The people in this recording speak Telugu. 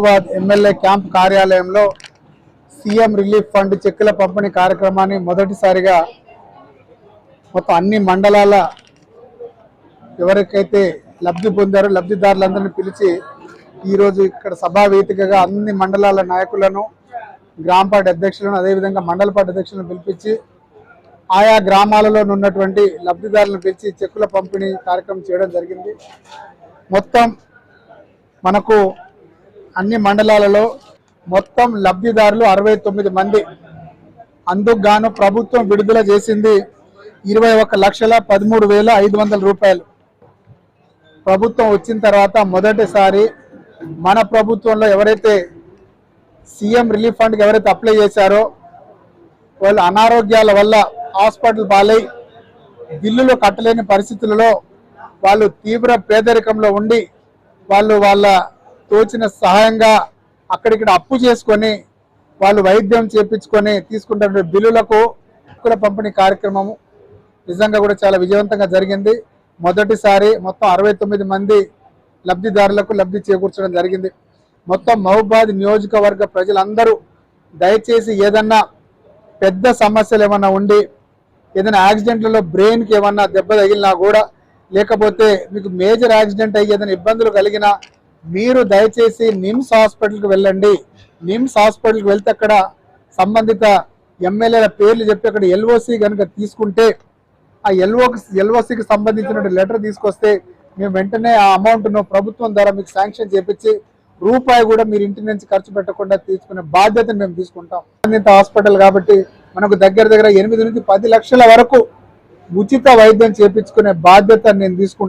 మహబూబాబాద్ ఎమ్మెల్యే క్యాంప్ కార్యాలయంలో సీఎం రిలీఫ్ ఫండ్ చెక్కుల పంపిణీ కార్యక్రమాన్ని మొదటిసారిగా మొత్తం అన్ని మండలాల ఎవరికైతే లబ్ధి పొందారో లబ్ధిదారులందరినీ పిలిచి ఈరోజు ఇక్కడ సభా వేదికగా అన్ని మండలాల నాయకులను గ్రామ పార్టీ అధ్యక్షులను అదేవిధంగా మండల పార్టీ అధ్యక్షులను పిలిపించి ఆయా గ్రామాలలో ఉన్నటువంటి లబ్ధిదారులను పిలిచి చెక్కుల పంపిణీ కార్యక్రమం చేయడం జరిగింది. మొత్తం మనకు అన్ని మండలాలలో మొత్తం లబ్ధిదారులు అరవై తొమ్మిది మంది. అందుకు గాను ప్రభుత్వం విడుదల చేసింది ఇరవై ఒక లక్షల పదమూడు వేల ఐదు వందల రూపాయలు. ప్రభుత్వం వచ్చిన తర్వాత మొదటిసారి మన ప్రభుత్వంలో ఎవరైతే సీఎం రిలీఫ్ ఫండ్కి ఎవరైతే అప్లై చేశారో వాళ్ళు అనారోగ్యాల వల్ల హాస్పిటల్ పాలై బిల్లులు కట్టలేని పరిస్థితులలో వాళ్ళు తీవ్ర పేదరికంలో ఉండి వాళ్ళు వాళ్ళ తోచిన సహాయంగా అక్కడిక్కడ అప్పు చేసుకొని వాళ్ళు వైద్యం చేపించుకొని తీసుకుంటున్న బిల్లులకు హక్కుల పంపిణీ కార్యక్రమము నిజంగా కూడా చాలా విజయవంతంగా జరిగింది. మొదటిసారి మొత్తం అరవై తొమ్మిది మంది లబ్ధిదారులకు లబ్ధి చేకూర్చడం జరిగింది. మొత్తం మహబాద్ నియోజకవర్గ ప్రజలందరూ దయచేసి ఏదన్నా పెద్ద సమస్యలు ఏమన్నా ఉండి ఏదైనా యాక్సిడెంట్లలో బ్రెయిన్కి ఏమన్నా దెబ్బ తగిలినా కూడా లేకపోతే మీకు మేజర్ యాక్సిడెంట్ అయ్యి ఏదైనా ఇబ్బందులు కలిగినా మీరు దయచేసి నిమ్స్ హాస్పిటల్కి వెళ్ళండి. నిమ్స్ హాస్పిటల్కి వెళ్తే అక్కడ సంబంధిత ఎమ్మెల్యేల పేర్లు చెప్పి అక్కడ ఎల్ఓసి కనుక తీసుకుంటే ఆ ఎల్ఓకి ఎల్ఓసికి సంబంధించిన లెటర్ తీసుకొస్తే మేము వెంటనే ఆ అమౌంట్ను ప్రభుత్వం ద్వారా మీకు శాంక్షన్ చేపించి రూపాయి కూడా మీరు ఇంటి నుంచి ఖర్చు పెట్టకుండా తీసుకునే బాధ్యతను మేము తీసుకుంటాం. సంబంధిత హాస్పిటల్ కాబట్టి మనకు దగ్గర దగ్గర ఎనిమిది నుంచి పది లక్షల వరకు ఉచిత వైద్యం చేపించుకునే బాధ్యత నేను తీసుకుంటాను.